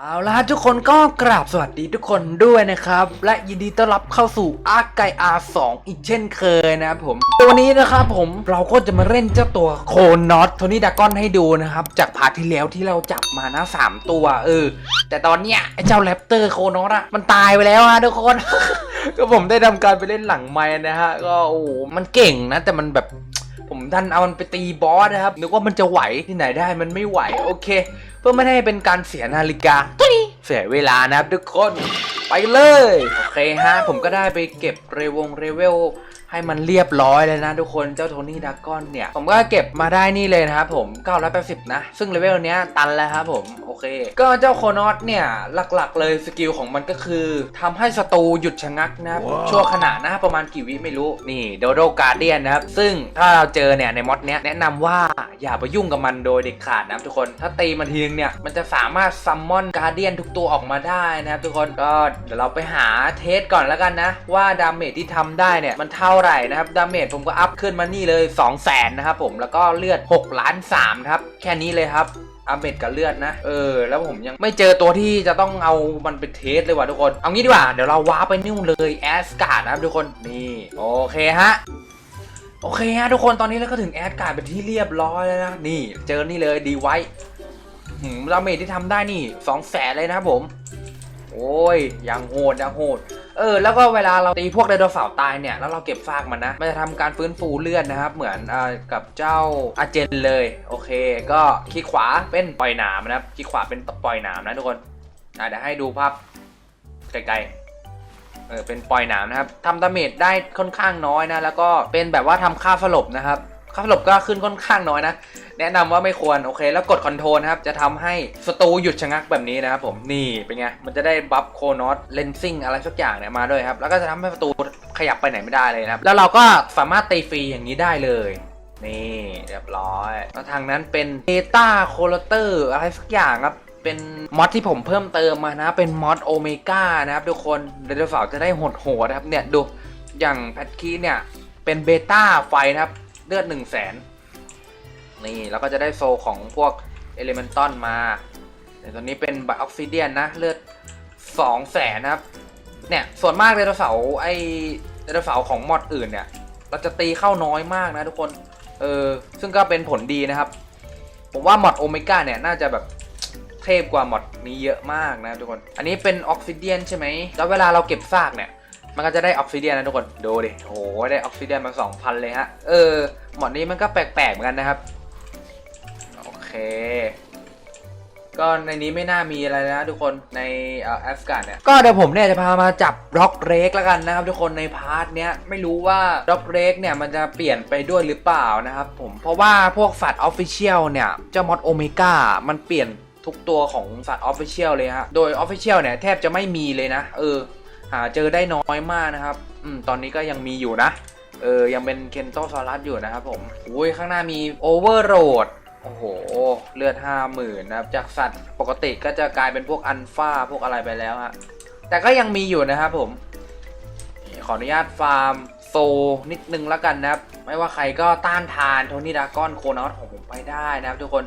เอาล่ะทุกคนก็กราบสวัสดีทุกคนด้วยนะครับ และยินดีต้อนรับเข้าสู่อาร์ไกอาร์สอีกเช่นเคยนะครับผม ตัวนี้นะครับผมเราก็จะมาเล่นเจ้าตัวโคนอตโทนี่ดากอนให้ดูนะครับ จากพาร์ทที่แล้วที่เราจับมานะสามตัวเออ แต่ตอนเนี้ยไอ้เจ้าแรปเตอร์โคนอตอะมันตายไปแล้วฮะทุกคน ก็ผมได้ทำการไปเล่นหลังไม้นะฮะก็โอ้มันเก่งนะ แต่มันแบบผมดันเอามันไปตีบอสนะครับนึกว่ามันจะไหวที่ไหนได้มันไม่ไหวโอเค พื่อไม่ให้เป็นการเสียนาฬิกาตุ้ยเสียเวลานะครับทุกคนไปเลย โอเคฮะ ผมก็ได้ไปเก็บเรวงเรเวล ให้มันเรียบร้อยเลยนะทุกคนเจ้าโทนี่ดากอนเนี่ย ผมก็เก็บมาได้นี่เลยนะครับผม 980 นะ ซึ่งเลเวลเนี้ยตันแล้วครับผม โอเค ก็เจ้าโคนอสเนี่ย หลักๆ เลยสกิลของมันก็คือทำให้ศัตรูหยุดชะงักนะครับชั่วขณะนะประมาณกี่วิไม่รู้ นี่โดโดการเดียนนะครับ ซึ่งถ้าเราเจอเนี่ยในมอดเนี้ยแนะนำว่าอย่าไปยุ่งกับมันโดยเด็ดขาดนะครับทุกคน ถ้าตีมันทีนึงเนี่ยมันจะสามารถซัมมอนการเดียนทุกตัวออกมาได้นะครับทุกคนก็เดี๋ยวเราไปหาเทสก่อนแล้วกันนะ ว่าดาเมจที่ทำได้เนี่ยมันเท่าไหร่นะครับดาเมจผมก็อัพขึ้นมานี่เลย 2 0 0แสนนะครับผมแล้วก็เลือด6ล้าน3ครับแค่นี้เลยครับอาเมดกับเลือดนะ เออ แล้วผมยังไม่เจอตัวที่จะต้องเอามันไปเทสเลยว่ะทุกคน เอางี้ดีกว่า เดี๋ยวเราว้าไปนิ่วเลยแอสการ์ดนะครับทุกคน นี่ โอเคฮะ โอเคฮะทุกคนตอนนี้เราก็ถึงแอดการ์ดเป็นที่เรียบร้อยแล้วนะ นี่ เจอนี่เลยดีไว้หืมดาเมจที่ทำได้นี่2 0 0แสนเลยนะครับผม โอ้ยยังโหดยังโหด เออ แล้วก็เวลาเราตีพวกไดโนเสาร์ตายเนี่ย แล้วเราเก็บซากมันนะ มันจะทำการฟื้นฟูเลือดนะครับ เหมือนอกับเจ้าอาเจนเลย โอเค ก็คลิกขวาเป็นปล่อยหนามนะครับ คลิกขวาเป็นปล่อยหนามนะทุกคนอะเดี๋ยวให้ดูภาพไกลๆ เออ เป็นปล่อยหนามนะครับทำดาเมจได้ค่อนข้างน้อยนะ แล้วก็เป็นแบบว่าทำค่าสลบนะครับ ค่าสลบก็ขึ้นค่อนข้างน้อยนะ แนะนำว่าไม่ควรโอเค แล้วกดคอนโทรลนครับ จะทำให้ศัตรูหยุดชะงักแบบนี้นะครับผมนี่เป็นไง มันจะได้บัฟโคนอสเลนซิ่งอะไรสักอย่างเนี่ยมาด้วยครับ แล้วก็จะทำให้ศัตรูขยับไปไหนไม่ได้เลยนะครับ แล้วเราก็สามารถตีฟรีอย่างนี้ได้เลยนี่เรียบร้อย แล้วทางนั้นเป็น Data c o l l a t o r อะไรสักอย่างครับ เป็นมอดที่ผมเพิ่มเติมมานะ เป็นมอดโอเมก้านะครับทุกคนไดโนเสาจะได้หดโหดๆนะครับเนี่ยดูอย่างแพทคีเนี่ยเป็นเบต้าไฟนะครับ เลือด1 0 0 0 0แสนนี่แล้วก็จะได้โซลของพวกเอลิเมนตอนมาแต่ตัวนี้เป็นไบออกซิเดียนนะ เลือด2 0 0แสนนะครับ เนี่ยส่วนมากไดโนเสาร์ไอไดโนเสาร์ของมอดอื่นเนี่ย เราจะตีเข้าน้อยมากนะทุกคน เออซึ่งก็เป็นผลดีนะครับ ผมว่ามอดโอเมก้าเนี่ยน่าจะแบบเทพกว่ามอดนี้เยอะมากนะทุกคน อันนี้เป็นออกซิเดียนใช่ไหมแล้วเวลาเราเก็บซากเนี่ย มันก็จะได้ออกซิเดียนนะทุกคนดูดิโหได้ออกซิเดียนมา 2,000 เลยฮะ เออ หมอดนี้มันก็แปลกๆเหมือนกันนะครับ โอเค ก็ในนี้ไม่น่ามีอะไรนะทุกคนในแอฟกันเนี่ย ก็เดี๋ยวผมเนี่ยจะพามาจับร็อกเรกแล้วกันนะครับ ทุกคนในพาร์ทเนี้ยไม่รู้ว่าร็อกเรกเนี่ยมันจะเปลี่ยนไปด้วยหรือเปล่านะครับผมเพราะว่าพวกสัตว์ออฟฟิเชียลเนี่ยเจ้ามอดโอเมก้ามันเปลี่ยนทุกตัวของสัตว์ออฟฟิเชียลเลยฮะ โดยออฟฟิเชียลเนี่ยแทบจะไม่มีเลยนะ เออาเจอได้น้อยมากนะครับอืมตอนนี้ก็ยังมีอยู่นะ เออ ยังเป็นเคนโตซอรัสอยู่นะครับผมอุ้ยข้างหน้ามีโอเวอร์โรดโอ้โห เลือดห้าหมื่นนะครับ จากสัตว์ปกติก็จะกลายเป็นพวกอันฟาพวกอะไรไปแล้วฮะ แต่ก็ยังมีอยู่นะครับผม ขออนุญาตฟาร์มโซนิดนึงแล้วกันนะครับ ไม่ว่าใครก็ต้านทานโทนี่ดากอนโคนอสของผมไปได้นะครับทุกคน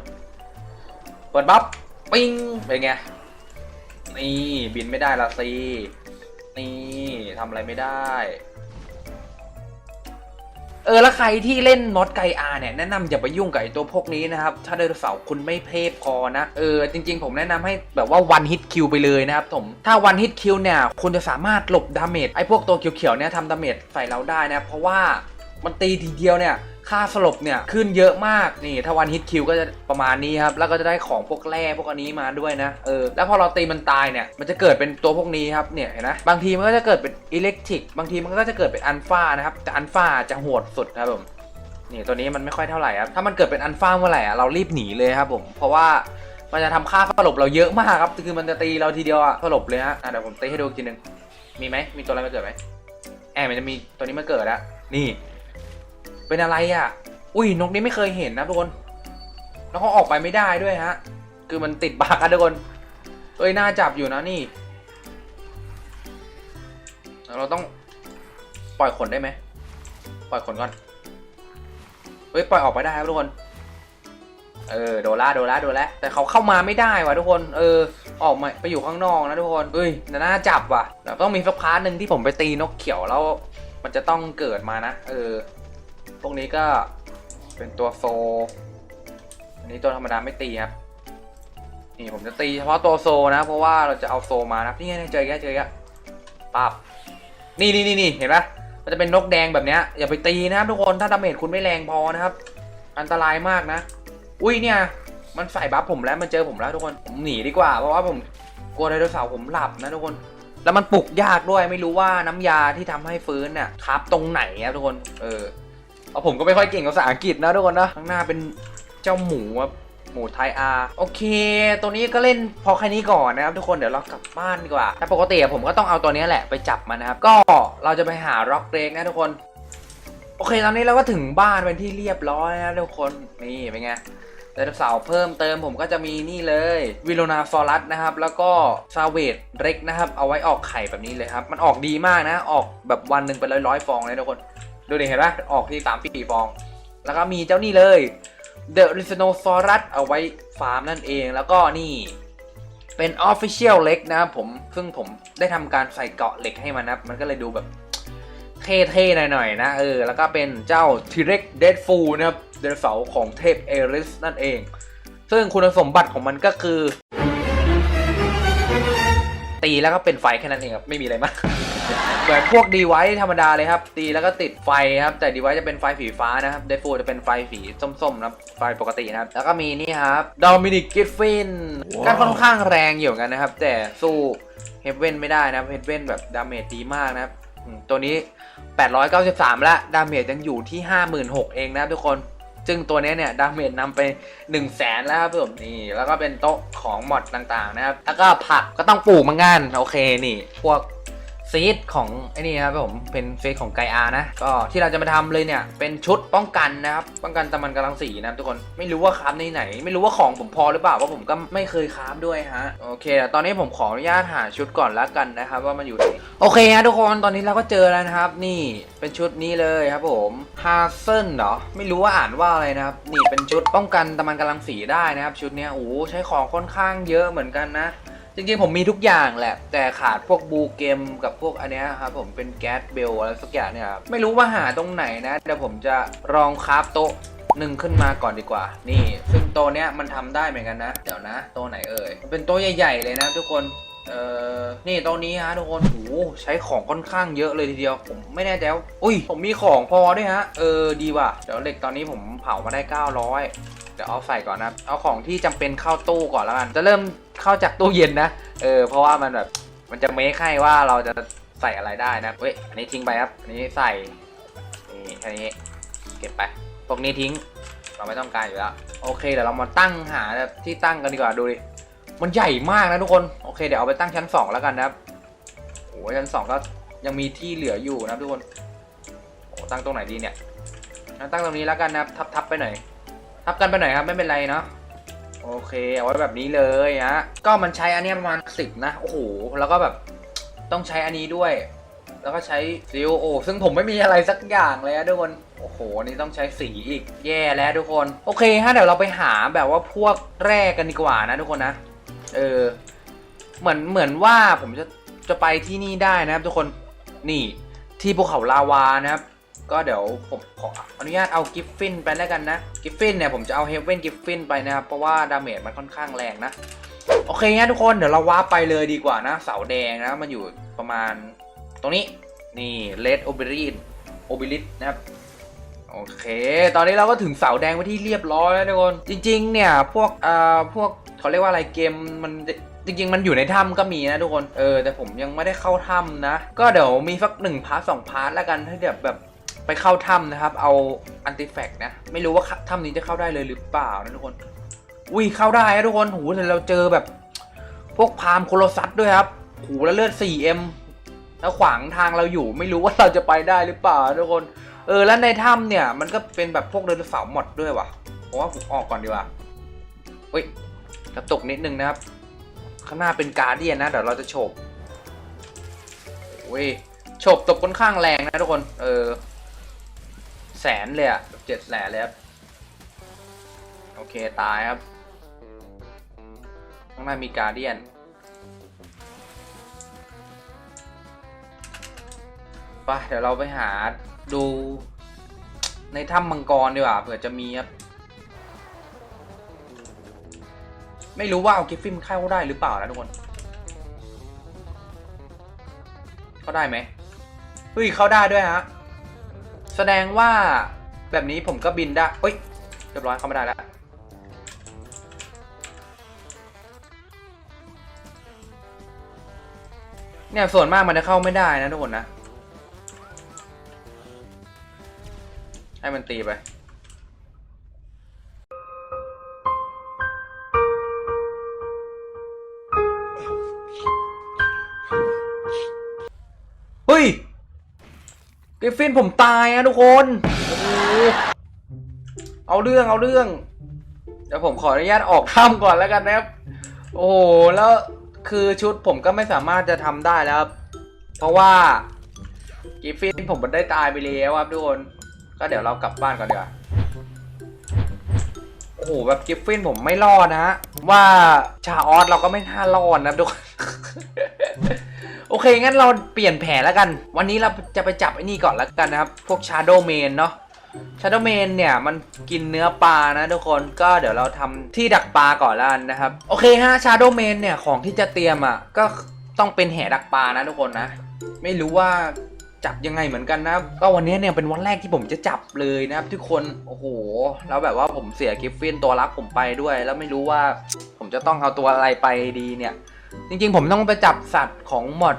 เปิดบัฟปิ้งเป็นไง นี่บินไม่ได้ละสิ นี่ทำอะไรไม่ได้ เออแล้วใครที่เล่นมอดไกอาเนี่ยแนะนำอย่าไปยุ่งกับไอตัวพวกนี้นะครับ ถ้าไดโนเสาร์คุณไม่เพพพอนะ เออจริงๆ ผมแนะนำให้แบบว่าวันฮิตคิวไปเลยนะครับผม ถ้าวันฮิตคิวเนี่ยคุณจะสามารถหลบดาเมจไอพวกตัวเขียวๆเนี่ยทำดาเมจใส่เราได้นะ เพราะว่ามันตีทีเดียวเนี่ย ค่าสลบเนี่ยขึ้นเยอะมากนี่ถ้าวันฮิตคิวก็จะประมาณนี้ครับแล้วก็จะได้ของพวกแร่พวกอันนี้มาด้วยนะเออแล้วพอเราตีมันตายเนี่ยมันจะเกิดเป็นตัวพวกนี้ครับเนี่ยเห็นไหมบางทีมันก็จะเกิดเป็นอิเล็กทริกบางทีมันก็จะเกิดเป็นอันฟานะครับแต่อันฟาจะโหดสุดครับผมนี่ตัวนี้มันไม่ค่อยเท่าไหร่ครับถ้ามันเกิดเป็นอันฟ้าเมื่อไหร่อะเรารีบหนีเลยครับผมเพราะว่ามันจะทำค่าสลบเราเยอะมากครับคือมันจะตีเราทีเดียวอะสลบเลยฮะเดี๋ยวผมตีให้ดูกทีหนึงมีไหมมีตัวอะไรมาเกิดไหมแอบมันจะมีตัวนี้มาเกิดแล้วนี่ เป็นอะไรอะอุ้ยนกนี้ไม่เคยเห็นนะทุกคน แล้วเขาออกไปไม่ได้ด้วยฮะ คือมันติดบักอะทุกคนเอ้ยน่าจับอยู่นะนี่ เราต้องปล่อยขนได้ไหม ปล่อยขนก่อน เฮ้ยปล่อยออกไปได้ครับทุกคน เออโดนละโดนละโดนละแต่เขาเข้ามาไม่ได้ว่ะทุกคน เออ ออกมาไปอยู่ข้างนอกนะทุกคน เอ้ยน่าจับว่ะแต่ต้องมีสักพาร์ทหนึ่งที่ผมไปตีนกเขียวแล้ว มันจะต้องเกิดมานะ เออ พวกนี้ก็เป็นตัวโซ อันนี้ตัวธรรมดาไม่ตีครับ นี่ผมจะตีเฉพาะตัวโซนะ เพราะว่าเราจะเอาโซมานะนี่ไงเจอแกเจอแกปั๊บนี่นี่นี่นี่เห็นปะมันจะเป็นนกแดงแบบนี้อย่าไปตีนะครับทุกคนถ้าดาเมจคุณไม่แรงพอนะครับ อันตรายมากนะ อุ้ยเนี่ยมันใส่บัฟผมแล้วมันเจอผมแล้วทุกคนผมหนีดีกว่าเพราะว่าผมกลัวไดโนเสาร์ผมหลับนะทุกคน แล้วมันปลุกยากด้วยไม่รู้ว่าน้ำยาที่ทำให้ฟื้นเนี่ยครับตรงไหนครับทุกคน เออ เอาผมก็ไม่ค่อยเก่งภาษาอังกฤษนะทุกคนนะข้างหน้าเป็นเจ้าหมูครับหมูไทยอาโอเค ตัวนี้ก็เล่นพอแค่นี้ก่อนนะครับทุกคนเดี๋ยวเรากลับบ้านดีกว่า แต่ปกติผมก็ต้องเอาตัวนี้แหละไปจับมันนะครับ ก็เราจะไปหาร็อกเรกนะทุกคน โอเคตอนนี้เราก็ถึงบ้านเป็นที่เรียบร้อยนะทุกคนนี่เป็นไงไดโนเสาร์เพิ่มเติมผมก็จะมีนี่เลยวิโลนาฟอรัสนะครับ แล้วก็ซาเวตเร็กนะครับ เอาไว้ออกไข่แบบนี้เลยครับ มันออกดีมากนะ ออกแบบวันหนึ่งเป็นร้อยๆฟองเลยทุกคน ดูดิเห็นปะออกที่สามปีฟอง แล้วก็มีเจ้านี่เลยเดอะริสโนซอรัสเอาไว้ฟาร์มนั่นเองแล้วก็นี่เป็น Official เล็กนะครับผมซึ่งผมได้ทำการใส่เกาะเหล็กให้มันนะมันก็เลยดูแบบเท่ๆหน่อยๆนะเออแล้วก็เป็นเจ้า T-Rex Deadpool นะครับไดโนเสาร์ของเทพเอริสนั่นเอง ซึ่งคุณสมบัติของมันก็คือ ตีแล้วก็เป็นไฟแค่นั้นเองครับ ไม่มีอะไรมาก เหมือนพวกดีไวธรรมดาเลยครับ ตีแล้วก็ติดไฟครับ แต่ดีไวจะเป็นไฟสีฟ้านะครับเดฟูจะเป็นไฟสีส้มๆนะครับไฟปกตินะครับ แล้วก็มีนี่ครับดอมินิกกิฟฟินก็ค่อนข้างแรงอยู่เหมือนกันนะครับ แต่สู้เฮเว่นไม่ได้นะครับเฮเว่นแบบดาเมจดีมากนะครับอืมตัวนี้ 893 แล้วดาเมจยังอยู่ที่ 56,000 เองนะครับทุกคนซึ่งตัวนี้เนี่ยดาเมจนำไป 1 0 0 0 0แสนแล้วครับผมนี่แล้วก็เป็นโต๊ะของมอดต่างๆนะครับ แล้วก็ผักก็ต้องปลูกเหมือนกันโอเคนี่ พวก ซีดของไอ้นี่ครับผมเป็นซีดของไกอานะ ก็ที่เราจะมาทำเลยเนี่ย เป็นชุดป้องกันนะครับ ป้องกันตะมันกำลังสีนะทุกคนไม่รู้ว่าคราฟในไหน ไม่รู้ว่าของผมพอหรือเปล่าเพราะผมก็ไม่เคยคราฟด้วยฮะโอเคตอนนี้ผมขออนุญาตหาชุดก่อนแล้วกันนะครับ ว่ามันอยู่ไหนโอเคฮะทุกคนตอนนี้เราก็เจอแล้วนะครับ นี่เป็นชุดนี้เลยครับผมฮาเซนเหรอไม่รู้ว่าอ่านว่าอะไรนะครับนี่เป็นชุดป้องกันตะมันกำลังสีได้นะครับ ชุดนี้โอ้ใช้ของค่อนข้างเยอะเหมือนกันนะ จริงๆผมมีทุกอย่างแหละ แต่ขาดพวกบูเกมกับพวกอันเนี้ยครับผมเป็นแก๊สเบลอะไรสักอย่างเนี่ยครับไม่รู้ว่าหาตรงไหนนะเดี๋ยวผมจะลองคราฟโต๊ะหนึ่งขึ้นมาก่อนดีกว่า นี่ ซึ่งโต๊ะเนี้ยมันทำได้เหมือนกันนะ เดี๋ยวนะ โต๊ะไหนเอ่ยมันเป็นโต๊ะใหญ่ ๆ เลยนะทุกคน เอ่อ นี่โต๊ะนี้ฮะทุกคนโหใช้ของค่อนข้างเยอะเลยทีเดียว ผมไม่แน่ใจว่าอุ้ย ผมมีของพอด้วยฮะ เออ ดีว่ะ เดี๋ยวเหล็กตอนนี้ผมเผามาได้ 900 เดี๋ยวเอาใส่ก่อนนะเอาของที่จำเป็นเข้าตู้ก่อนแล้วกันจะเริ่มเข้าจากตู้เย็นนะเออเพราะว่ามันแบบมันจะเมคให้ว่าเราจะใส่อะไรได้นะเว้ยอันนี้ทิ้งไปครับอันนี้ใส่นี่แค่นี้เก็บไปพวกนี้ทิ้งเราไม่ต้องการอยู่แล้วโอเคเดี๋ยวเรามาตั้งหาที่ตั้งกันดีกว่าดูดิมันใหญ่มากนะทุกคนโอเคเดี๋ยวเอาไปตั้งชั้น 2 แล้วกันนะครับโอ้ชั้น 2 ก็ยังมีที่เหลืออยู่นะทุกคนโอ้ตั้งตรงไหนดีเนี่ยตั้งตรงนี้แล้วกันนะครับทับทับไปหน่อย ทับกันไปหน่อยครับไม่เป็นไรเนาะโอเคเอาไว้แบบนี้เลยฮะก็มันใช้อันนี้ประมาณสิบนะโอ้โหแล้วก็แบบต้องใช้อันนี้ด้วย แล้วก็ใช้ซีโอซึ่งผมไม่มีอะไรสักอย่างเลยนะทุกคนโอ้โหนี่ต้องใช้สีอีกแย่แล้วทุกคนโอเคฮะเดี๋ยวเราไปหาแบบว่าพวกแร่กันดีกว่านะทุกคนนะเออเหมือนเหมือนว่าผมจะจะไปที่นี่ได้นะครับทุกคนนี่ที่ภูเขาลาวานะครับ ก็เดี๋ยวผมขออนุญาตเอากิฟฟินไปแล้วกันนะ กิฟฟินเนี่ยผมจะเอาเฮเว่นกิฟฟินไปนะครับ เพราะว่าดาเมจมันค่อนข้างแรงนะ โอเคงั้นทุกคนเดี๋ยวเราว้าไปเลยดีกว่านะ เสาแดงนะ มันอยู่ประมาณตรงนี้ นี่เลดโอเบรินโอเบริสนะครับโอเค ตอนนี้เราก็ถึงเสาแดงไปที่เรียบร้อยแล้วทุกคน จริง ๆ เนี่ยพวกเอ่อพวกเขาเรียกว่าอะไรเกมมันจริง ๆ มันอยู่ในถ้ำก็มีนะทุกคน เออแต่ผมยังไม่ได้เข้าถ้ำนะ ก็เดี๋ยวมีสักหนึ่งพาร์ทสองพาร์ทแล้วกันถ้าแบบแบบ ไปเข้าถ้ำนะครับ เอาอันติแฟกนะ ไม่รู้ว่าถ้ำนี้จะเข้าได้เลยหรือเปล่านะทุกคน อุ้ยเข้าได้ทุกคนหูแต่เราเจอแบบ พวกพามโคโลซัสด้วยครับหูแล้วเลือด 4M แล้วขวางทางเราอยู่ ไม่รู้ว่าเราจะไปได้หรือเปล่าทุกคน เออแล้วในถ้ำเนี่ย มันก็เป็นแบบพวกไดโนเสาหมดด้วยว่ะผมว่าผมออกก่อนดีกว่าเฮ้ยกระตกนิดนึงนะครับ ข้างหน้าเป็นการเดียนนะเดี๋ยวเราจะโฉบเว้ยโฉบตกค่อนข้างแรงนะทุกคน เออ แสนเลยอะเจ็ดแสนเลยครับ โอเค ตายครับ ข้างหน้ามีการเดียนไปเดี๋ยวเราไปหาดูในถ้ำมังกรดีกว่าเผื่อจะมีครับ ไม่รู้ว่าเอากิฟฟิมเข้าได้หรือเปล่านะทุกคนเข้าได้ไหมเฮ้ยเข้าได้ด้วยฮะ แสดงว่าแบบนี้ผมก็บินได้เฮ้ยเรียบร้อยเข้าไม่ได้แล้วเนี่ยส่วนมากมันจะเข้าไม่ได้นะทุกคนนะ ให้มันตีไป กริฟฟินผมตายอะทุกคนเอาเรื่องเอาเรื่องเดี๋ยวผมขออนุญาตออกถ้ำก่อนแล้วกันนะครับ โอ้โหแล้วคือชุดผมก็ไม่สามารถจะทำได้แล้วครับ เพราะว่ากิฟฟินผมมันได้ตายไปแล้วครับทุกคนก็เดี๋ยวเรากลับบ้านก่อนดีกว่าโอ้โหแบบกิฟฟินผมไม่รอดนะฮะว่าชาออสเราก็ไม่น่ารอดนะทุกคน โอเค งั้นเราเปลี่ยนแผนแล้วกัน วันนี้เราจะไปจับไอ้นี่ก่อนแล้วกันนะครับ พวกชาโดเมนเนาะชาโดเมนเนี่ย มันกินเนื้อปลานะทุกคนก็เดี๋ยวเราทำที่ดักปลาก่อนแล้วกันนะครับ โอเคฮะชาโดเมนเนี่ย ของที่จะเตรียมอะก็ต้องเป็นแหดักปลานะทุกคนนะ ไม่รู้ว่าจับยังไงเหมือนกันนะก็วันนี้เนี่ยเป็นวันแรกที่ผมจะจับเลยนะครับ ทุกคนโอ้โหแล้วแบบว่าผมเสียกิฟฟินตัวรักผมไปด้วย แล้วไม่รู้ว่าผมจะต้องเอาตัวอะไรไปดีเนี่ย จริงๆ ผมต้องไปจับสัตว์ของหมด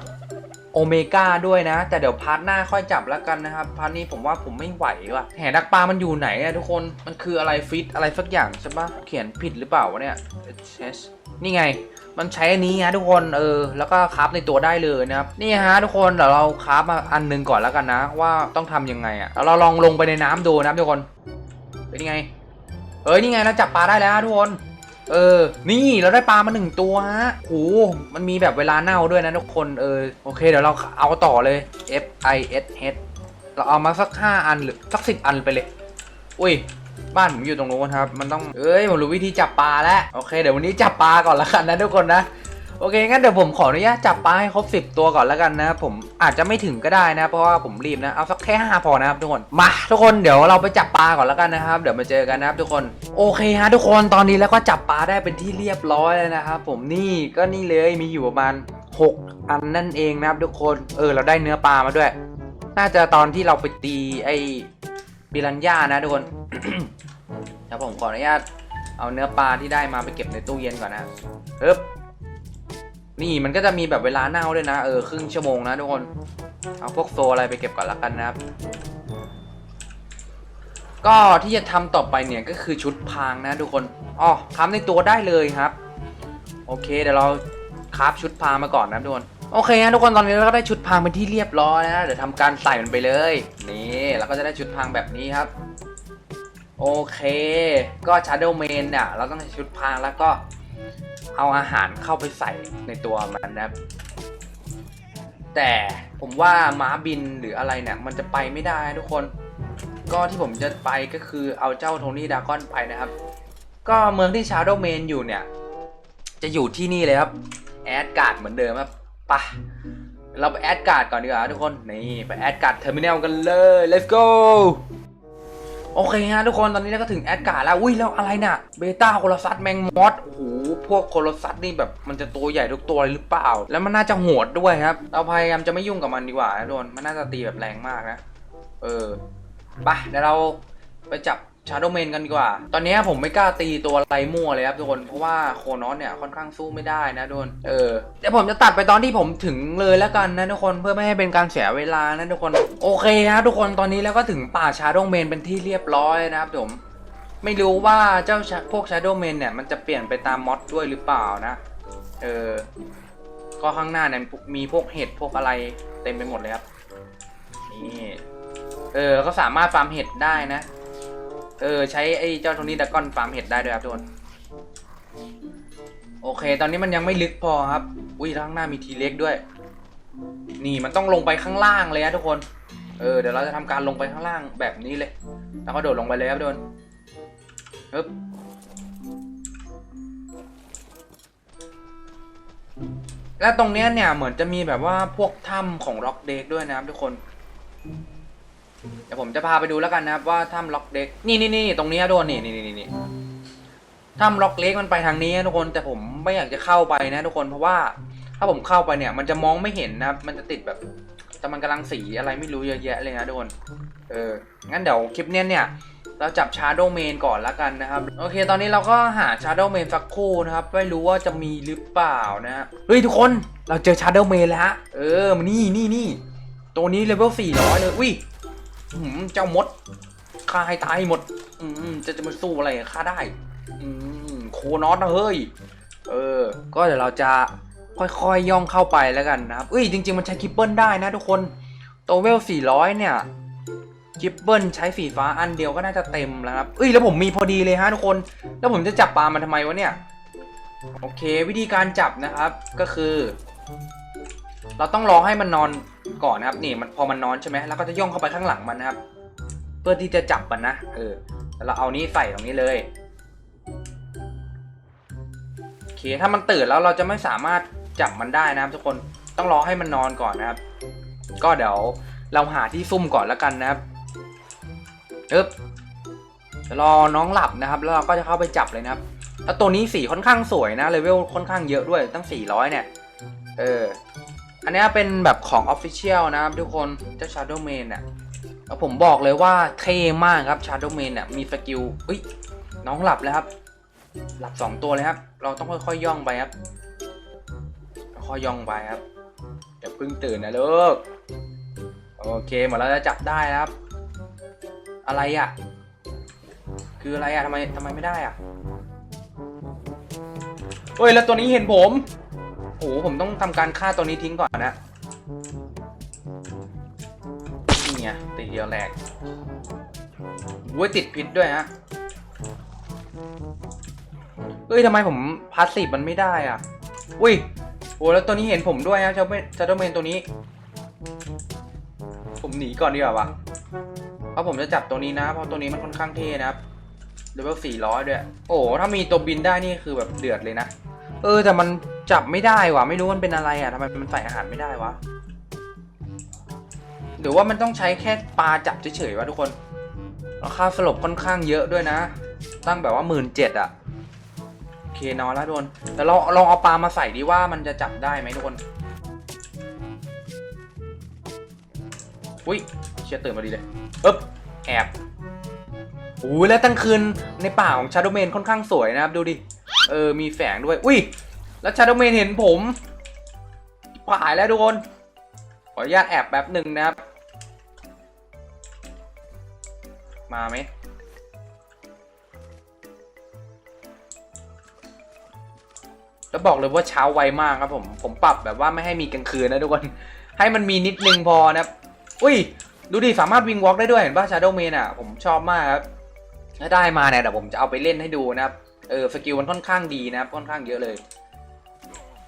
โอเมก้าด้วยนะ แต่เดี๋ยวพาร์ทหน้าค่อยจับแล้วกันนะครับ พาร์ทนี้ผมว่าผมไม่ไหวว่ะแห่ดักปลามันอยู่ไหนอะทุกคนมันคืออะไรฟิตอะไรสักอย่างใช่ปะเขียนผิดหรือเปล่าวะเนี่ยนี่ไง มันใช้อันนี้ฮะทุกคนเออ แล้วก็คราฟในตัวได้เลยนะครับนี่ฮะทุกคนเดี๋ยวเราคราฟมาอันหนึงก่อนแล้วกันนะ ว่าต้องทำยังไงอะเราลองลงไปในน้ำดูนะทุกคนเป็นยังไงเอ้ยนี่ไงเราจับปลาได้แล้วฮะทุกคน เออ นี่เราได้ปลามาหนึ่งตัวฮะโหมันมีแบบเวลาเน่าด้วยนะทุกคน เออ โอเค เดี๋ยวเราเอาต่อเลย F I S H เราเอามาสักห้าอันหรือสักสิบอันไปเลย อุ้ย บ้านผมอยู่ตรงนู้นครับ มันต้อง เอ้ย ผมรู้วิธีจับปลาแล้ว โอเค เดี๋ยววันนี้จับปลาก่อนละกันนะทุกคนนะ โอเคงั้นเดี๋ยวผมขออนุญาตจับปลาให้ครบสิบตัวก่อนแล้วกันนะผมอาจจะไม่ถึงก็ได้นะ เพราะว่าผมรีบนะเอาสักแค่ห้าพอนะครับทุกคนมาทุกคนเดี๋ยวเราไปจับปลาก่อนแล้วกันนะครับเดี๋ยวมาเจอกันนะครับทุกคนโอเคฮะทุกคนตอนนี้แล้วก็จับปลาได้เป็นที่เรียบร้อยแล้วนะครับผมนี่ก็นี่เลยมีอยู่ประมาณ 6 อันนั่นเองนะครับทุกคนเออเราได้เนื้อปลามาด้วย น่าจะตอนที่เราไปตีไอ้ปิรันย่านะทุกคนเดี๋ยวผมขออนุญาตเอาเนื้อปลาที่ได้มาไปเก็บในตู้เย็นก่อนนะเอ๊บ นี่มันก็จะมีแบบเวลาเน่าด้วยนะ เออครึ่งชั่วโมงนะทุกคน เอาพวกโซอะไรไปเก็บก่อนละกันนะครับ ก็ที่จะทำต่อไปเนี่ยก็คือชุดพรางนะทุกคนอ๋อทำในตัวได้เลยครับ โอเคเดี๋ยวเราคราฟชุดพรางมาก่อนนะทุกคนโอเคฮะทุกคนตอนนี้เราก็ได้ชุดพรางเป็นที่เรียบร้อยแล้วนะเดี๋ยวทำการใส่มันไปเลยนี่เราก็จะได้ชุดพรางแบบนี้ครับ โอเค ก็ Shadow Main เนี่ยเราต้องใช้ชุดพรางแล้วก็ เอาอาหารเข้าไปใส่ในตัวมันนะครับ แต่ผมว่าม้าบินหรืออะไรเนี่ยมันจะไปไม่ได้ทุกคน ก็ที่ผมจะไปก็คือเอาเจ้าโทนี่ดากอนไปนะครับ ก็เมืองที่ Shadow Main อยู่เนี่ย จะอยู่ที่นี่เลยครับ แอดการ์ดเหมือนเดิมครับปะเราไปแอดการ์ดก่อนดีกว่าทุกคน นี่ ไปแอดการ์ดเทอร์มินลกันเลย let's go โอเคฮะทุกคนตอนนี้เราก็ถึงแอดการ์แล้วอุ้ยแล้วอะไรน่ะเบต้าโคลซัสแมงมอสโอ้โหพวกโคลซัสนี่แบบมันจะตัวใหญ่ทุกตัวเลยหรือเปล่า แล้วมันน่าจะโหดด้วยครับ เราพยายามจะไม่ยุ่งกับมันดีกว่าทุกคนมันน่าจะตีแบบแรงมากนะ เออไปเดี๋ยวเราไปจับ ชาร์โดเมนกันดีกว่า ตอนนี้ผมไม่กล้าตีตัวไรมั่วเลยครับทุกคน เพราะว่าโคนอสเนี่ยค่อนข้างสู้ไม่ได้นะทุกคน เออ เดี๋ยวผมจะตัดไปตอนที่ผมถึงเลยแล้วกันนะทุกคน เพื่อไม่ให้เป็นการเสียเวลานะทุกคน โอเคนะทุกคน ตอนนี้แล้วก็ถึงป่าชาร์โดเมนเป็นที่เรียบร้อยนะครับผม ไม่รู้ว่าเจ้าพวกชาร์โดเมนเนี่ยมันจะเปลี่ยนไปตามมอดด้วยหรือเปล่านะ เออ ก็ข้างหน้าเนี่ยมีพวกเห็ดพวกอะไรเต็มไปหมดเลยครับ นี่ เออ ก็สามารถฟาร์มเห็ดได้นะ เออใช้ไอ้เจ้าโงนี้ดะก้อนฟาร์มเห็ดได้ด้วยครับทุกคนโอเค ตอนนี้มันยังไม่ลึกพอครับ อุ้ยข้างหน้ามีทีเล็กด้วย นี่มันต้องลงไปข้างล่างเลยนะทุกคน เออเดี๋ยวเราจะทำการลงไปข้างล่างแบบนี้เลย แล้วก็โดดลงไปเลยครับทุกคนฮึบและตรงนี้เนี่ยเหมือนจะมีแบบว่าพวกถ้ำของล็อกเด็กด้วยนะครับทุกคน เดี๋ยวผมจะพาไปดูแล้วกันนะครับว่าถ้ำล็อกเด็กนี่นี่นี่ตรงนี้โดนนี่นี่นี่นี่ถ้ำล็อกเล็กมันไปทางนี้นะทุกคนแต่ผมไม่อยากจะเข้าไปนะทุกคนเพราะว่าถ้าผมเข้าไปเนี่ย มันจะมองไม่เห็นนะครับมันจะติดแบบแต่มันกำลังสีอะไรไม่รู้เยอะแยะเลยนะทุกคนเอองั้นเดี๋ยวคลิปเนี้ยเนี่ยเราจับชาร์โดเมนก่อนละกันนะครับ โอเค ตอนนี้เราก็หาชาร์โดเมนสักคู่นะครับ ไม่รู้ว่าจะมีหรือเปล่านะฮะเฮ้ยทุกคนเราเจอชาร์โดเมนแล้วฮะเออมานี่นี่นี่ตัวนี้เลเวล400เลยอุ้ย เจ้ามดฆ่าให้ตายหมด อืมจะจะมาสู้อะไรฆ่าได้ อืมโคนอสนะเฮ้ย เออ ก็เดี๋ยวเราจะค่อยๆย่องเข้าไปแล้วกันนะครับเอ้ยจริง ๆ มันใช้คิปเปิลได้นะทุกคนตัวเวล 400 เนี่ยคิปเปิลใช้สีฟ้าอันเดียวก็น่าจะเต็มแล้วครับเอ้ยแล้วผมมีพอดีเลยฮะทุกคน แล้วผมจะจับปลามันทำไมวะเนี่ย โอเค วิธีการจับนะครับก็คือ เราต้องรอให้มันนอน ก่อนนะครับนี่มันพอมันนอนใช่ไหมแล้วก็จะย่องเข้าไปข้างหลังมันนะครับ เพื่อที่จะจับมันนะเออแล้วเราเอานี้ใส่ตรงนี้เลยโอเคถ้ามันตื่นแล้วเราจะไม่สามารถจับมันได้นะครับ ทุกคนต้องรอให้มันนอนก่อนนะครับ ก็เดี๋ยวเราหาที่ซุ่มก่อนแล้วกันนะครับเอ๊บเดี๋ยวรอน้องหลับนะครับ แล้วเราก็จะเข้าไปจับเลยนะครับแล้วตัวนี้สีค่อนข้างสวยนะเลเวลค่อนข้างเยอะด้วยตั้ง400เนี่ย เออ อันนี้เป็นแบบของ Official นะครับทุกคนเจ้า Shadow Man เนี่ยผมบอกเลยว่าเท่มากครับ Shadow Man เนี่ยมีสกิลอุ้ยน้องหลับแล้วครับ หลับ 2 ตัวเลยครับ เราต้องค่อยๆย่องไปครับค่อยย่องไปครับอย่าเพิ่งตื่นนะลูกโอเคหมดแล้วจะจับได้ครับ อะไรอะ คืออะไรอะทำไมทำไมไม่ได้อะเฮ้ยแล้วตัวนี้เห็นผม โอ้โหผมต้องทำการฆ่าตัวนี้ทิ้งก่อนนะนี่ไงตีเดียวแหลกว้ยติดพิษด้วยฮะเฮ้ยทำไมผมพาสซีฟมันไม่ได้อะอุ้ยโอ้แล้วตัวนี้เห็นผมด้วยนะชาเมชาโดเมนตัวนี้ ผมหนีก่อนดีกว่าวะเพราะผมจะจับตัวนี้นะ เพราะตัวนี้มันค่อนข้างเท่นะครับเลเวล400 ด้วย โอ้ถ้ามีตัวบินได้นี่คือแบบเดือดเลยนะ เออแต่มัน จับไม่ได้ว่ะไม่รู้มันเป็นอะไรอะทำไมมันใส่อาหารไม่ได้วะหรือว่ามันต้องใช้แค่ปลาจับเฉยๆวะทุกคนราคาสลบค่อนข้างเยอะด้วยนะ ตั้งแบบว่าหมื่นเจ็ดอะโอเคนอนแล้วทุกคนแต่เราลองเอาปลามาใส่ดีว่ามันจะจับได้ไหมทุกคนอุ้ยเชียตื่นมาดีเลยปึ๊บแอบโอ้ยแล้วตั้งคืนในป่าของชาโดเมนค่อนข้างสวยนะครับดูดิเออมีแฝงด้วยอุ้ย แล้วชาโดเมนเห็นผมผายแล้วทุกคน ขออนุญาตแอบแป๊บหนึ่งนะครับ มาไหมแล้วบอกเลยว่าเช้าไวมากครับผม ผมปรับแบบว่าไม่ให้มีกลางคืนนะทุกคน ให้มันมีนิดนึงพอนะครับ อุ้ย ดูดิ สามารถวิ่งวอล์กได้ด้วยเห็นป่ะชาโดเมนอะ ผมชอบมากครับ ถ้าได้มาเนี่ยเดี๋ยวผมจะเอาไปเล่นให้ดูนะครับ เออ สกิลมันค่อนข้างดีนะครับ ค่อนข้างเยอะเลย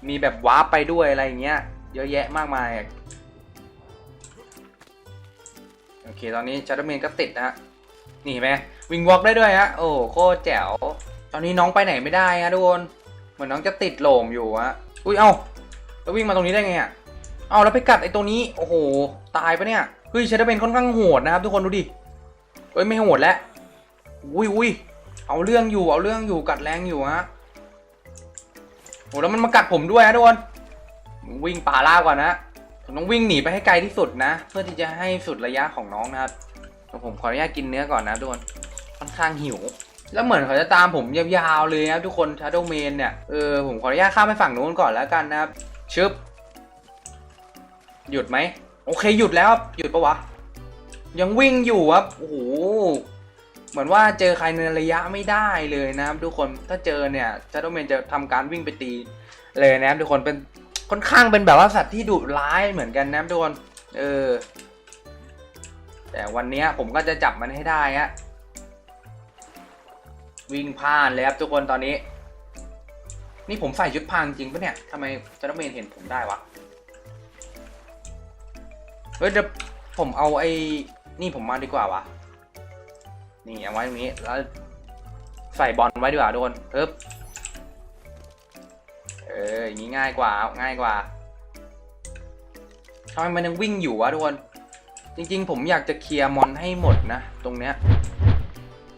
มีแบบวาร์ปไปด้วยอะไรอย่างเงี้ย เยอะแยะมากมาย โอเค ตอนนี้ชาร์ดเมนก็ติดนะฮะ นี่เห็นไหมวิ่งวอล์กได้ด้วยฮะ โอ้โคตรแจ๋ว ตอนนี้น้องไปไหนไม่ได้ฮะทุกคน เหมือนน้องจะติดโหลมอยู่ฮะ อุ้ย เอ้าแล้ววิ่งมาตรงนี้ได้ไงอะ เอาแล้วไปกัดไอ้ตัวนี้ โอ้โห ตายปะเนี่ย เฮ้ยชาร์ดเมนค่อนข้างโหดนะครับทุกคนดูดิ เฮ้ยไม่โหดแล้ว อุ้ยอุ้ยเอาเรื่องอยู่ เอาเรื่องอยู่ กัดแรงอยู่ฮะ โอ้แล้วมันมากัดผมด้วยนะทุกคนวิ่งป่าล่าก่อนนะผมต้องวิ่งหนีไปให้ไกลที่สุดนะ เพื่อที่จะให้สุดระยะของน้องนะครับเดี๋ยวผมขออนุญาตกินเนื้อก่อนนะทุกคนค่อนข้างหิว แล้วเหมือนเขาจะตามผมยาวๆเลยนะทุกคนชาโดเมนเนี่ยเออผมขออนุญาตข้ามไปฝั่งนู้นก่อนแล้วกันนะครับชึบหยุดไหมโอเคหยุดแล้วหยุดปะวะยังวิ่งอยู่ครับโอ้โห เหมือนว่าเจอใครในระยะไม่ได้เลยนะครับ ทุกคนถ้าเจอเนี่ยชาโดเมนจะทำการวิ่งไปตีเลยนะครับทุกคนเป็นค่อนข้างเป็นแบบว่าสัตว์ที่ดุร้ายเหมือนกันนะครับทุกคนเออแต่วันนี้ผมก็จะจับมันให้ได้ฮะวิ่งผ่านเลยครับทุกคนตอนนี้ นี่ผมใส่ชุดพรางจริงปะเนี่ยทำไมชาโดเมนเห็นผมได้วะเฮ้ยเดี๋ยวผมเอาไอ้นี่ผมมาดีกว่าวะ นี่เอาไว้ตรงนี้แล้วใส่บอลไว้ดีกว่าทุกคนปึ๊บเอออย่างนี้ง่ายกว่าง่ายกว่าทำไมมันยังวิ่งอยู่วะทุกคน จริง ๆ ผมอยากจะเคลียร์มอนให้หมดนะตรงเนี้ย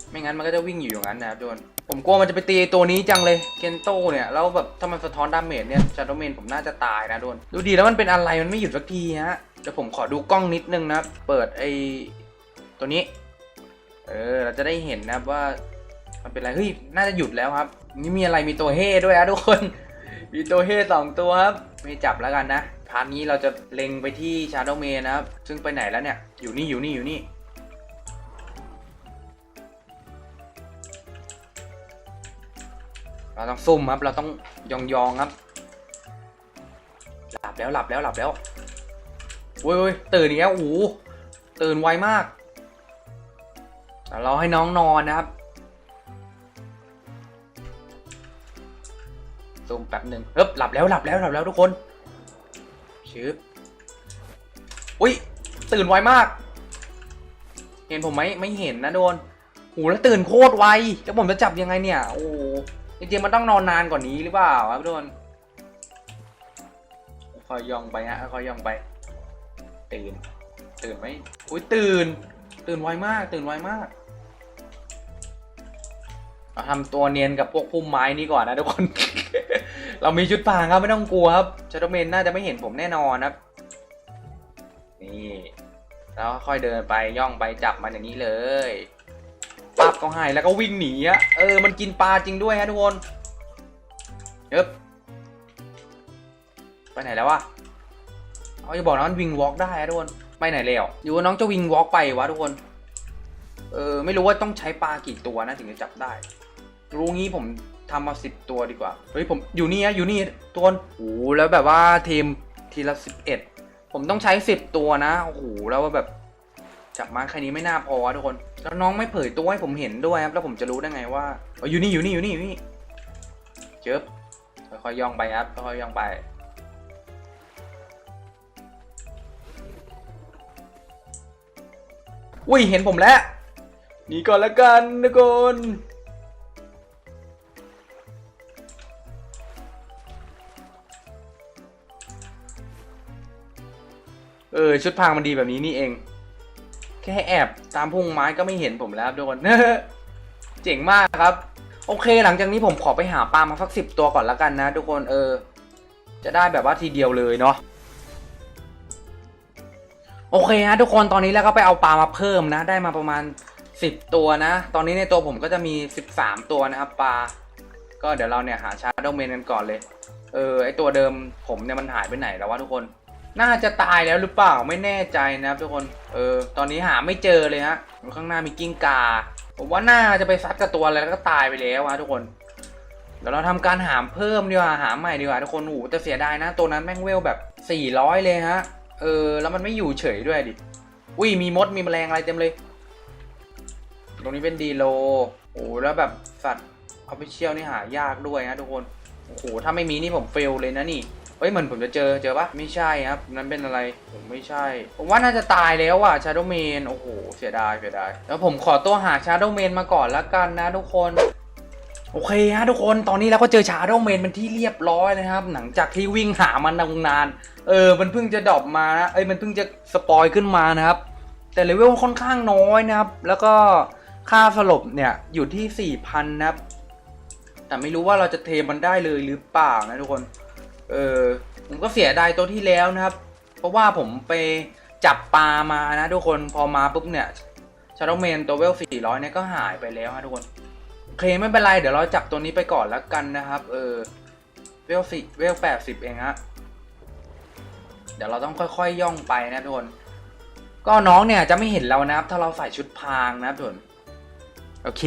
ไม่งั้นมันก็จะวิ่งอยู่อย่างนั้นนะครับทุกคนผมกลัวมันจะไปตีตัวนี้จังเลยเคนโตเนี่ยแล้วแบบถ้ามันสะท้อนดาเมจเนี่ยชาโดเมนผมน่าจะตายนะทุกคนดูดีแล้วมันเป็นอะไรมันไม่หยุดสักทีฮะเดี๋ยวผมขอดูกล้องนิดนึงนะเปิดไอ้ตัวนี้ ออ เราจะได้เห็นนะว่ามันเป็นอะไร เฮ้ย น่าจะหยุดแล้วครับ นี่มีอะไร มีตัวเฮ่ด้วยนะทุกคน มีตัวเฮ่สองตัวครับ ไม่จับแล้วกันนะ พาร์ทนี้เราจะเล็งไปที่ชาโดเมนนะครับ ซึ่งไปไหนแล้วเนี่ย อยู่นี่ อยู่นี่ อยู่นี่ เราต้องซุ่มครับ เราต้องยองยองครับ หลับแล้ว หลับแล้ว หลับแล้วโอ้ยตื่นอีกแล้วโอ้ตื่นไวมาก เราให้น้องนอนนะครับซูมแป๊บหนึ่งเอ๊บหลับแล้วหลับแล้วหลับแล้วทุกคนชืบอุ้ยตื่นไวมาก เห็นผมไหมไม่เห็นนะโดนโหแล้วตื่นโคตรไวแล้วผมจะจับยังไงเนี่ยโอ้จริงๆมันต้องนอนนานกว่านี้หรือเปล่าครับทุกคนคอยย่องไปฮะคอยย่องไป ตื่น ตื่นไหมอุ้ยตื่น ตื่นไวมาก ตื่นไวมาก เราทำตัวเนียนกับพวกพุ่มไม้นี้ก่อนนะทุกคน เรามีชุดพางครับไม่ต้องกลัวครับชาโดเมนน่าจะไม่เห็นผมแน่นอนครับ นี่แล้วค่อยเดินไปย่องไปจับมันอย่างนี้เลยปั๊บก็ให้แล้วก็วิ่งหนีอะเออมันกินปลาจริงด้วยฮะทุกคนเอ๊บไปไหนแล้ววะเอาอย่าบอกนะมันวิ่งวอล์กได้อะทุกคนไปไหนแล้วอยู่ว่าน้องจะวิ่งวอล์กไปวะทุกคนเออไม่รู้ว่าต้องใช้ปลากี่ตัวนะถึงจะจับได้ รู้งี้ผมทำมาสิบตัวดีกว่า เฮ้ยผมอยู่นี่นะอยู่นี่ตัวโอ้โหแล้วแบบว่าทีมทีละสิบเอ็ดผมต้องใช้สิบตัวนะโอ้โหแล้วว่าแบบจับมาแค่นี้ไม่น่าพอทุกคนแล้วน้องไม่เผยตัวให้ผมเห็นด้วยครับแล้วผมจะรู้ได้ไงว่าอออยู่นี่อยู่นี่อยู่นี่อยู่นี่เจิบค่อยๆย่องไปครับค่อยๆย่องไปอุ้ยเห็นผมแล้วหนีก่อนละกันทุกคน ออชุดพรางมันดีแบบนี้นี่เอง แค่แอบตามพุ่งไม้ก็ไม่เห็นผมแล้วทุกคนเจ๋งมากครับ โอเค หลังจากนี้ผมขอไปหาปลามาสักสิบตัวก่อนละกันนะ ทุกคนเออ จะได้แบบว่าทีเดียวเลยเนาะโอเคฮะทุกคนตอนนี้แล้วก็ไปเอาปลามาเพิ่มนะ ได้มาประมาณ 10 ตัวนะ ตอนนี้ในตัวผมก็จะมี 13 ตัวนะครับปลา ก็เดี๋ยวเราเนี่ยหาชาร์โดเมนกันก่อนเลย เออไอตัวเดิมผมเนี่ยมันหายไปไหนแล้ววะทุกคน น่าจะตายแล้วหรือเปล่าไม่แน่ใจนะครับทุกคนเออตอนนี้หาไม่เจอเลยฮะข้างหน้ามีกิ้งกาผมว่าน่าจะไปซัดกับตัวอะไรแล้วก็ตายไปแล้วฮะทุกคนเดี๋ยวเราทำการหามเพิ่มดีกว่าหามใหม่ดีกว่าทุกคนโอ้โหแต่เสียดายนะ ตัวนั้นแม่งเวลแบบ 400 เลยฮะเออแล้วมันไม่อยู่เฉยด้วยดิอุ้ยมีมดมีแมลงอะไรเต็มเลย ตรงนี้เป็นดีโลโอ้โหแล้วแบบสัตว์ออฟฟิเชียลนี่หายากด้วยนะทุกคนโอ้โหถ้าไม่มีนี่ผมเฟลเลยนะนี่ เฮ้ยเหมือนผมจะเจอเจอปะไม่ใช่ครับ นั้นเป็นอะไรผมไม่ใช่ ผมว่าน่าจะตายแล้วอะชาโดเมนโอ้โหเสียดายเสียดายแล้วผมขอตัวหาชาโดเมนมาก่อนละกันนะทุกคนโอเคฮะทุกคนตอนนี้เราก็เจอชาโดเมนเป็นที่เรียบร้อยนะครับ หลังจากที่วิ่งหามันนานเออมันเพิ่งจะดรอปมานะเอ้ยมันเพิ่งจะสปอยขึ้นมานะครับ แต่เลเวลค่อนข้างน้อยนะครับ แล้วก็ค่าสลบเนี่ยอยู่ที่4,000นะครับแต่ไม่รู้ว่าเราจะเทมันได้เลยหรือเปล่านะทุกคน เออผมก็เสียดายตัวที่แล้วนะครับ เพราะว่าผมไปจับปลามานะทุกคนพอมาปุ๊บเนี่ยชาร์ลเมนตัวเวล400เนี่ยก็หายไปแล้วฮะทุกคนโอเคไม่เป็นไรเดี๋ยวเราจับตัวนี้ไปก่อนแล้วกันนะครับ เออเวลสี่เวลแปดสิบเองฮะเดี๋ยวเราต้องค่อยๆย่องไปนะทุกคนก็น้องเนี่ยจะไม่เห็นเรานะครับ ถ้าเราใส่ชุดพรางนะครับทุกคนโอเค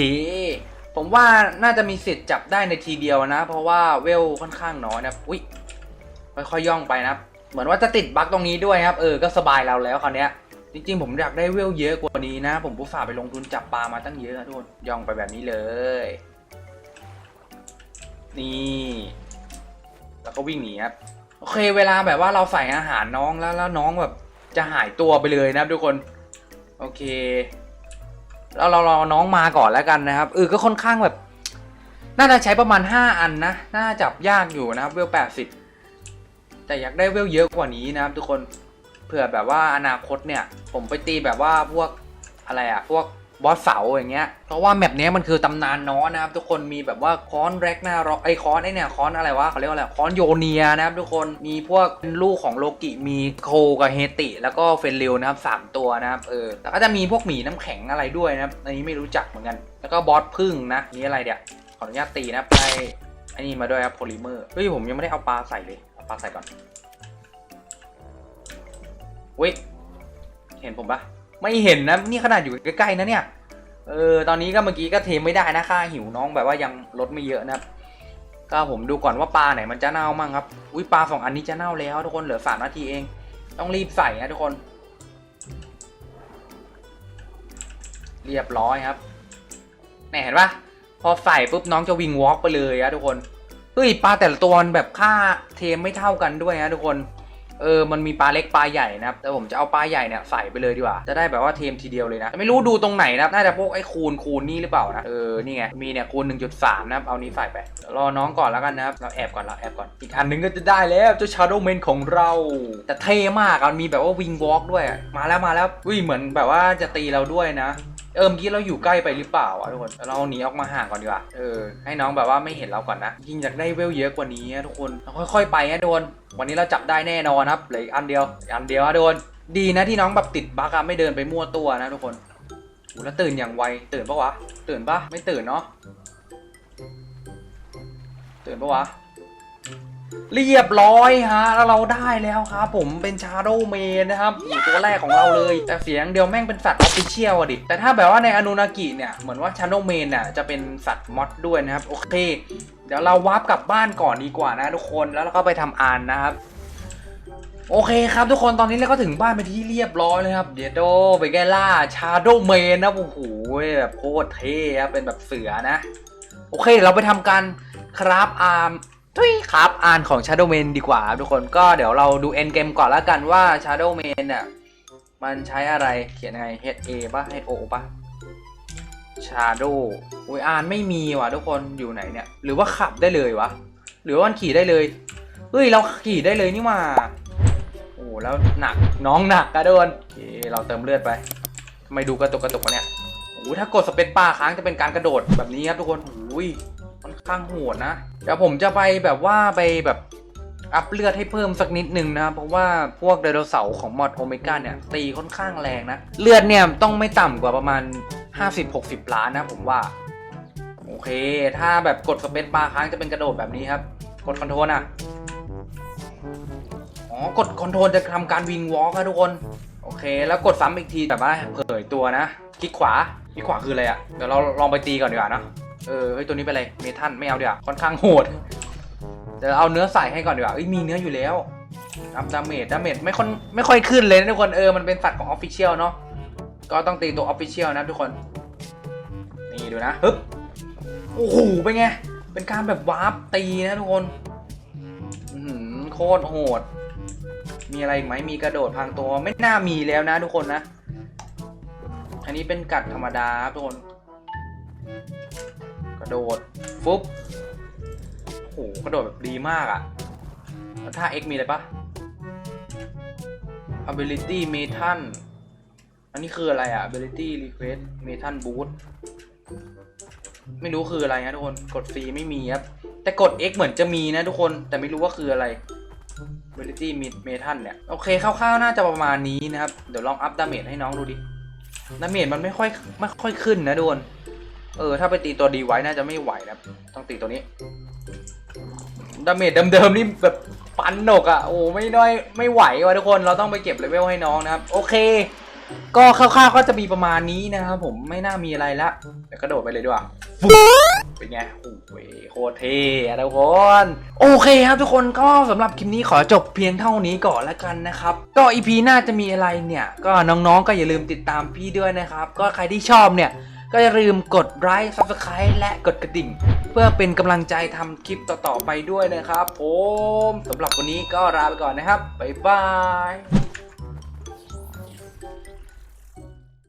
ผมว่าน่าจะมีสิทธิ์จับได้ในทีเดียวนะ เพราะว่าเวลค่อนข้างน้อยนะอุ้ย ค่อยๆย่องไปนะครับ เหมือนว่าจะติดบั๊กตรงนี้ด้วยครับ เออ ก็สบายเราแล้วคราวนี้จริงๆ ผมอยากได้เวลเยอะกว่านี้นะ ผมผู้ฝ่าไปลงทุนจับปลามาตั้งเยอะนะทุกคนย่องไปแบบนี้เลย นี่ แล้วก็วิ่งหนีครับ โอเค เวลาแบบว่าเราใส่อาหารน้องแล้วแล้วน้องแบบจะหายตัวไปเลยนะครับทุกคน โอเคเราเรารอน้องมาก่อนแล้วกันนะครับเออก็ค่อนข้างแบบ น่าจะใช้ประมาณ 5 อันนะ น่าจับยากอยู่นะครับเวล80 แต่อยากได้เวลเยอะกว่านี้นะครับทุกคนเผื่อแบบว่าอนาคตเนี่ย ผมไปตีแบบว่าพวกอะไรอะพวกบอสเสาอย่างเงี้ย เพราะว่าแมปเนี้ยมันคือตำนานน้อนะครับ ทุกคนมีแบบว่าคอนแร็กหน้ารอไอคอนไอเนี่ยคอนอะไรวะเขาเรียกว่าอะไรคอนโยเนียนะครับ ทุกคนมีพวกลูกของโลกิมีโคกับเฮติ แล้วก็เฟนริวนะครับสามตัวนะครับเออแต่ก็จะมีพวกหมีน้ำแข็งอะไรด้วยนะครับอันนี้ไม่รู้จักเหมือนกัน แล้วก็บอสพึ่งนะนี่อะไรเดี๋ยวขออนุญาตตีนะได้อันนี้มาด้วยครับโพลิเมอร์เฮ้ยผมยังไม่ได้เอาปลาใส่เลย ปลาใส่ก่อนเว้ย เห็นผมปะไม่เห็นนะ นี่ขนาดอยู่ใกล้ๆนะเนี่ย เออ ตอนนี้ก็เมื่อกี้ก็เทไม่ได้นะค่าหิวน้องแบบว่ายังลดไม่เยอะนะครับ ก็ผมดูก่อนว่าปลาไหนมันจะเน่ามั่งครับ อุ้ยปลาสองอันนี้จะเน่าแล้วทุกคน เหลือสามนาทีเอง ต้องรีบใส่นะทุกคน เรียบร้อยครับ แหมเห็นปะพอใส่ปุ๊บน้องจะวิงวอล์กไปเลยอะทุกคน เฮ้ยปลาแต่ละตัวมันแบบค่าเทมไม่เท่ากันด้วยนะทุกคนเออ มันมีปลาเล็กปลาใหญ่นะครับ แต่ผมจะเอาปลาใหญ่เนี่ยใส่ไปเลยดีกว่า จะได้แบบว่าเทมทีเดียวเลยนะ ไม่รู้ดูตรงไหนนะน่าจะพวกไอ้คูณคูณนี่หรือเปล่านะ เออ นี่ไง มีเนี่ยคูณ 1.3 นะครับ เอานี้ใส่ไป รอน้องก่อนแล้วกันนะครับ เราแอบก่อนเราแอบก่อน อีกอันหนึงก็จะได้แล้วเจ้า Shadow Man ของเรา แต่เท่มากมันมีแบบว่าวิงวอล์กด้วย มาแล้วมาแล้วอุ้ย เหมือนแบบว่าจะตีเราด้วยนะ เออเมื่อกี้เราอยู่ใกล้ไปหรือเปล่าอะทุกคนเราหนีออกมาห่างก่อนดีกว่าเออให้น้องแบบว่าไม่เห็นเราก่อนนะยิงอยากได้เวลเยอะกว่านี้ทุกคนค่อยๆไปนะโดน วันนี้เราจับได้แน่นอนครับเหลืออีกอันเดียวอันเดียวอะโดน ดีนะที่น้องแบบติดบั๊กอะไม่เดินไปมั่วตัวนะทุกคนโอ้แล้วตื่นอย่างไวตื่นปะวะตื่นปะไม่ตื่นเนาะตื่นปะวะ เรียบร้อยฮะแล้วเราได้แล้วครับผมเป็นชาโดเมนนะครับอยู่ตัวแรกของเราเลย แต่เสียงเดียวแม่งเป็นสัตว์ออฟฟิเชียลอะดิ แต่ถ้าแบบว่าในอนุนากิเนี่ย เหมือนว่าชาโดเมนน่ะจะเป็นสัตว์มอดด้วยนะครับ โอเค เดี๋ยวเราวาร์ปกลับบ้านก่อนดีกว่านะทุกคนแล้วเราก็ไปทำอ่านนะครับ โอเคครับทุกคนตอนนี้เราก็ถึงบ้านไปนที่เรียบร้อยเลยครับเดียโดไปแกล่าชาโดเมนนะโอ้โหแบบโคตรเท่ครับเป็นแบบเสือนะ โอเค เราไปทำการคราฟอาร์ม ทุยคราฟอาร์มของ Shadow Man ดีกว่าทุกคนก็เดี๋ยวเราดู end game ก่อนแล้วกันว่า Shadow Man เนี่ยมันใช้อะไรเขียนไง H A ป่ะ H O ป่ะ Shadow อุ้ยอ่านไม่มีว่ะทุกคนอยู่ไหนเนี่ย หรือว่าขับได้เลยวะ หรือว่ามันขี่ได้เลยเฮ้ยเราขี่ได้เลยนี่หว่าโอ้แล้วหนักน้องหนักกระโดนโอเราเติมเลือดไปทำไมดูกระตุกกระตุกวะเนี่ยโอ้ถ้ากดสเปซบาร์ค้างจะเป็นการกระโดดแบบนี้ครับทุกคนโอ้ย ค่อนข้างโหดนะเดี๋ยวผมจะไปแบบว่าไปแบบอัพเลือดให้เพิ่มสักนิดหนึ่งนะครับเพราะว่าพวกไดโนเสาร์ของมอดโอเมก้าเนี่ยตีค่อนข้างแรงนะ เลือดเนี่ยต้องไม่ต่ำกว่าประมาณ 50-60 ล้านนะผมว่า โอเค ถ้าแบบกดสเปซบาร์ค้างจะเป็นกระโดดแบบนี้ครับ กดคอนโทรลอะ อ๋อกดคอนโทรลจะทำการวิงวอล์กนะทุกคน โอเค แล้วกดซ้ำอีกทีแบบว่าเผยตัวนะ คลิกขวาคลิกขวาคืออะไรอะ่ะเดี๋ยวเราลองไปตีก่อนดีกว่านะ เออเฮ้ยตัวนี้เป็นอะไรเมทัลไม่เอาเดีกว่าค่อนข้างโหดเดี๋ยวเอาเนื้อใส่ให้ก่อนดีกว่าเอ้ยมีเนื้ออยู่แล้วอัพดาเมจดาเมจไม่ค่อยไม่ค่อยขึ้นเลยนะทุกคนเออมันเป็นสัตว์ของออฟฟิเชียลเนาะก็ต้องตีตัวออฟฟิเชียลนะทุกคนนี่ดูนะฮึบโอ้โหเป็นไง เป็นการแบบวาร์ปตีนะทุกคนอื้อหือโคตรโหด มีอะไรอีกไหมมีกระโดดพังตัวไม่น่ามีแล้วนะทุกคนนะ อันนี้เป็นกัดธรรมดาครับทุกคน ระโดดฟุ๊บโอ้โหกระโดดแบบดีมากอะแล้วท่า X มีอะไรปะ ability metal อันนี้คืออะไรอะ ability request metal boost ไม่รู้คืออะไรนะทุกคนกด C ไม่มีครับ แต่กด X เหมือนจะมีนะทุกคนแต่ไม่รู้ว่าคืออะไร ability mid metal เนี่ย โอเคคร่าวๆน่าจะประมาณนี้นะครับ เดี๋ยวลองอัพดาเมจให้น้องดูดิดาเมจมันไม่ค่อยไม่ค่อยขึ้นนะทุกคน เออ ถ้าไปตีตัวดีไว้น่าจะไม่ไหวนะ ต้องตีตัวนี้ ดาเมจเดิมๆนี่แบบปันหนกอะ่ะ โอ้ไม่น้อยไม่ไหวว่ะทุกคน เราต้องไปเก็บเลเวลให้น้องนะครับ โอเค ก็คร่าวๆก็จะมีประมาณนี้นะครับผม ไม่น่ามีอะไรละเดี๋ยวกระโดดไปเลยดีกว่าเป็นไงโอ้โหโคตรเท่ทุกคน โอเคครับทุกคนก็สำหรับคลิปนี้ขอจบเพียงเท่านี้ก่อนแล้วกันนะครับ ก็อีพีหน้าจะมีอะไรเนี่ย ก็น้องๆก็อย่าลืมติดตามพี่ด้วยนะครับ ก็ใครที่ชอบเนี่ย ก็อย่าลืมกดไลค์ subscribe และกดกระดิ่ง เพื่อเป็นกำลังใจทำคลิปต่อๆไปด้วยนะครับผมสำหรับวันนี้ก็ลาไปก่อนนะครับ บ๊ายบาย